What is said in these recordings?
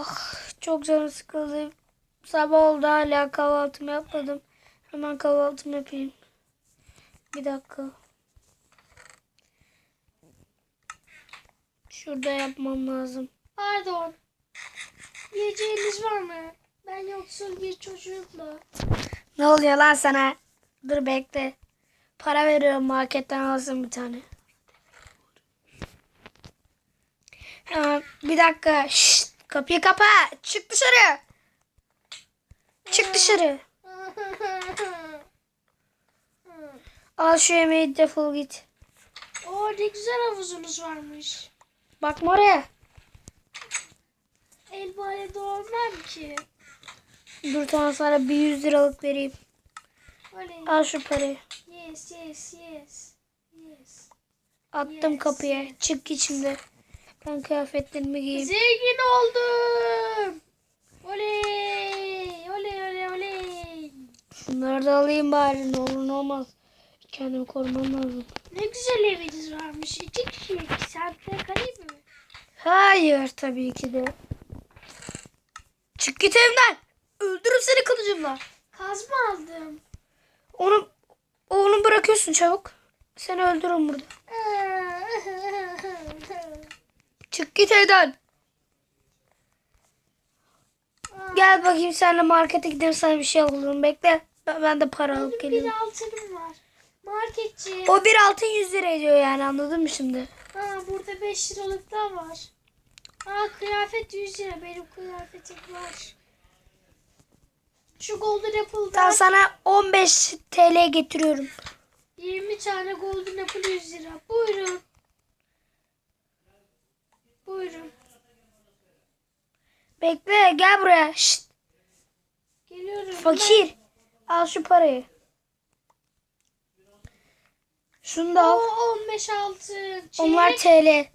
Ah, çok canım sıkıldı. Sabah oldu hala kahvaltımı yapmadım. Hemen kahvaltımı yapayım. Bir dakika. Şurada yapmam lazım. Pardon. Yiyeceğiniz var mı? Ben yoksul bir çocuğumla. Ne oluyor lan sana? Dur bekle. Para veriyorum marketten alsın bir tane. Hemen bir dakika. Şşt, kapıyı kapa. Çık dışarı. Çık dışarı. Al şu yemeği defol git. Oo ne güzel havuzunuz varmış. Bakma oraya. El bale doğurmam ki. Dur tamam sana bir 100 liralık vereyim. Oley. Al şu parayı. Yes yes yes. Yes. Attım Yes. kapıya. Çık git şimdi. Ben kıyafetlerimi giyeyim. Zengin oldum. Oley. Oley oley oley. Şunları da alayım bari ne olur ne olmaz. Kendimi korumam lazım. Ne güzel eviniz varmış. İki kişilik. Sen de kalayım mı? Hayır tabii ki de. Çık git evimden. Öldürürüm seni kılıcımla. Kazma aldım. Onu onu bırakıyorsun çabuk. Seni öldürürüm burada. Çık git evden. Gel bakayım seninle markete gidelim sana bir şey alalım. Bekle. Ben, ben de para alıp Benim bir geliyorum. altınım var. Marketçi. O bir altın 100 lira ediyor yani anladın mı şimdi? Aa, burada 5 liralık da var. Aa kıyafet 100 lira. Benim kıyafetim var. Şu Golden Tamam Apple'dan sana 15 TL getiriyorum. 20 tane Golden Apple 100 lira. Buyurun. Buyurun. Bekle gel buraya. Şşt, Geliyorum. fakir. Al şu parayı. Şunu da al. Oo, 15 altın. Çeyrek. Onlar TL.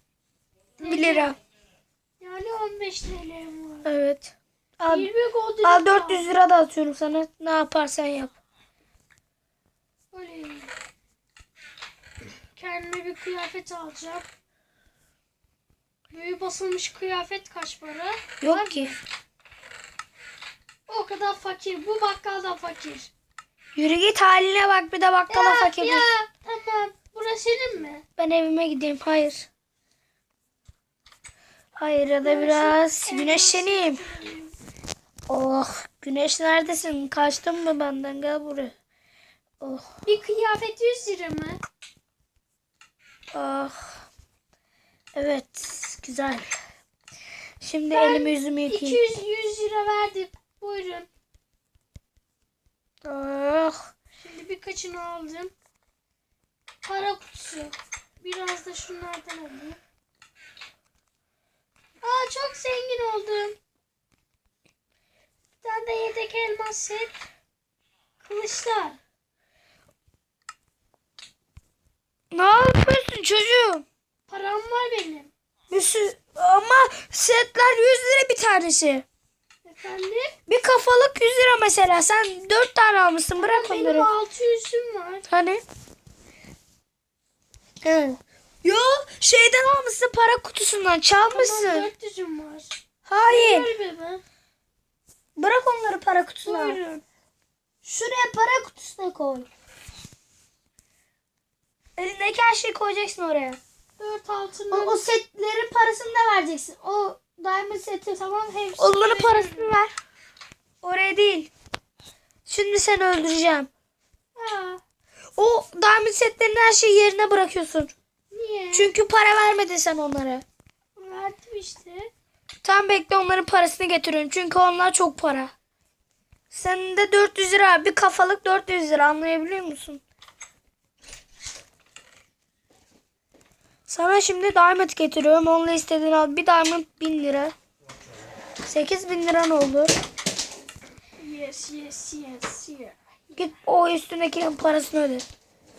1 lira. Yani 15 TL'm var. Evet. Al, 20 Golden al Apple. 400 lira da atıyorum sana. Ne yaparsan yap. Oley. Kendime bir kıyafet alacağım. Büyü basılmış kıyafet kaç para? Yok ki. O kadar fakir. Bu bakkaldan fakir. Yürü git haline bak bir de bakkala ya, fakir. ya tamam. Burası senin mi? Ben evime gideyim. Hayır. Hayır ya da biraz güneşleneyim. Oh güneş neredesin? Kaçtın mı benden? Gel buraya. Oh Bir kıyafet 100 lira mı? ah. Evet güzel. Şimdi Ben elimi yüzümü yıkayayım. 200 100 lira verdim. Buyurun. Oh. Şimdi birkaçını aldım. Para kutusu. Biraz da şunlardan alayım. Aa çok zengin oldum. Bir tane de yedek elmas set. Kılıçlar. Ne yapıyorsun çocuğum? Param var benim. Bir sü- ama setler 100 lira bir tanesi. Efendim? Bir kafalık 100 lira mesela. Sen 4 tane almışsın. Bırak benim onları. 600'üm var. Hani? Evet. Yo şeyden almışsın para kutusundan Tamam çalmışsın. 400'üm var. Hayır. Bırak onları para kutusuna. Buyurun. Şuraya para kutusuna koy. Elindeki her şeyi koyacaksın oraya. 4 altın. O, o setlerin parasını da vereceksin. O diamond seti Tamam hepsi. Onların parasını ver. Oraya değil. Şimdi seni öldüreceğim. Ha, O diamond setlerin her şeyi yerine bırakıyorsun. niye? Çünkü para vermedin sen onlara. Verdim işte. Tam bekle onların parasını getiriyorum. Çünkü onlar çok para. Senin de 400 lira. Bir kafalık 400 lira anlayabiliyor musun? Sana şimdi diamond getiriyorum. Onunla istediğini al. Bir diamond 1000 lira. 8000 liran oldu. Yes yes yes yes. Git o üstündekinin parasını öde.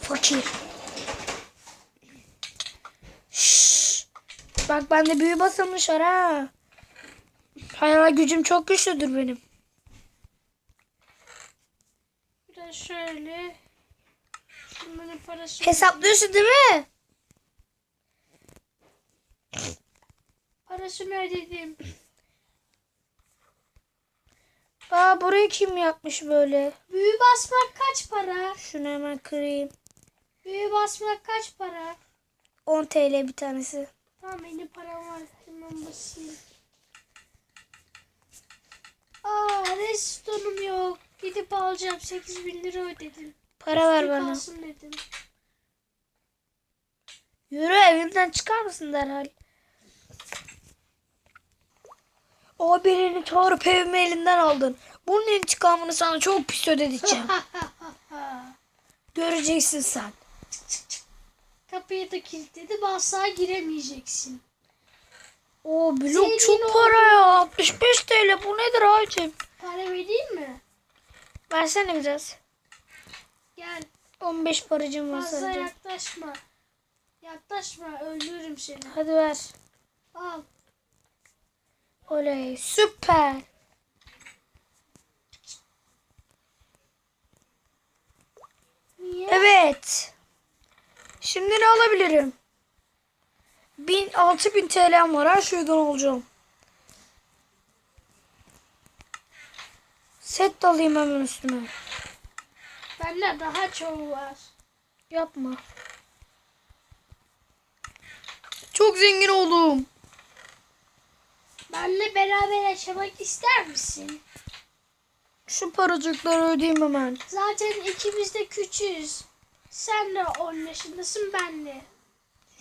Fakir. Şşş. Bak bende büyü basılmış var ha. Hayal gücüm çok güçlüdür benim. Biraz şöyle. Şunların parası. Hesaplıyorsun değil mi? Parasını ödedim. Ya burayı kim yapmış böyle? Büyü basmak kaç para? Şunu hemen kırayım. Büyü basmak kaç para? 10 TL bir tanesi. Tamam benim param var. Hemen basayım. Aa restonum yok. Gidip alacağım. 8000 bin lira ödedim. Para ver Bir bana. kalsın dedim. Yürü evimden çıkar mısın derhal? O birini çağırıp evimi elinden aldın. Bunun intikamını sana çok pis ödeteceğim. Göreceksin sen. Kapıyı da kilitledi. Asla giremeyeceksin. O blok Zengin çok para ya. 65 TL bu nedir abicim? Para vereyim mi? Versene biraz. Gel. 15 paracım var Fazla sadece. yaklaşma. Yaklaşma. Öldürürüm seni. Hadi ver. Al. Oley süper. Niye? Evet. Şimdi ne alabilirim? 1000 6000 TL'm var. Her şeyden alacağım. Set de alayım hemen üstüme. Bende daha çoğu var. Yapma. Çok zengin oldum. Benle beraber yaşamak ister misin? Şu paracıkları ödeyeyim hemen. Zaten ikimiz de küçüğüz. Sen de 10 yaşındasın ben de.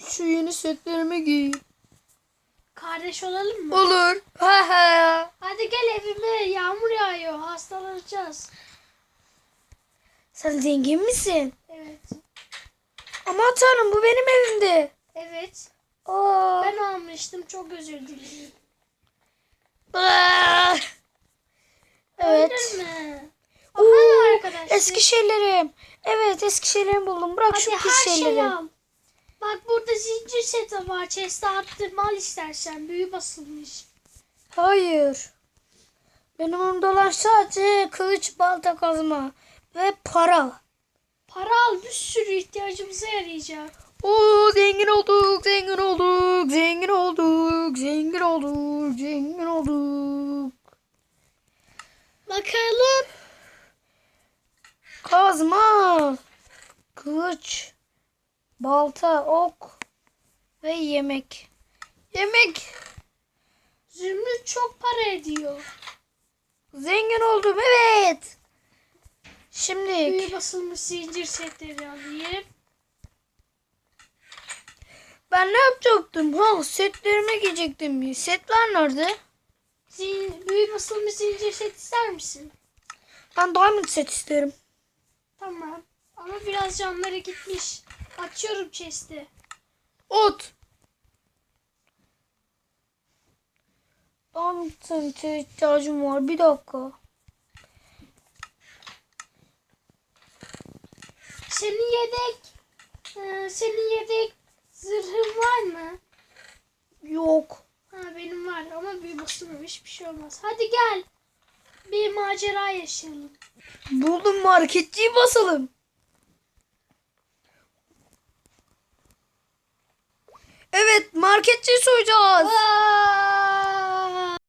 Şu yeni setlerimi giy. Kardeş olalım mı? Olur. Ha ha. Hadi gel evime. Yağmur yağıyor. Hastalanacağız. Sen zengin misin? Evet. Aman tanrım bu benim evimdi. Evet. Aa. Ben almıştım. Çok özür dilerim. Ah. Evet. Oo, arkadaşlar. eski şeylerim. Evet eski şeylerimi buldum. Bırak şu Hadi pis her şeyleri. al. Bak burada zincir seti var. Chest'e attım. Al istersen. Büyü basılmış. Hayır. Benim olan sadece kılıç, balta, kazma ve para. Para al. Bir sürü ihtiyacımıza yarayacak. Oo zengin olduk, zengin olduk, zengin olduk, zengin olduk, zengin olduk. Bakalım. Kazma, kılıç, balta, ok ve yemek. Yemek. Zümrüt çok para ediyor. Zengin oldum evet. Şimdi Büyü basılmış zincir setleri alayım. Ben ne yapacaktım? Ha setlerime giyecektim. Setler nerede? Zin büyü basılmış zincir set ister misin? Ben diamond set isterim. Tamam. Ama biraz canları gitmiş. Açıyorum chest'i. Ot. Diamond sete ihtiyacım var. Bir dakika. Senin yedek e, senin yedek zırhın var mı? Yok. Ha benim var ama büyü basılmamış bir şey olmaz. Hadi gel. Bir macera yaşayalım. Buldum marketçiyi basalım. Evet marketçiyi soyacağız. Aa!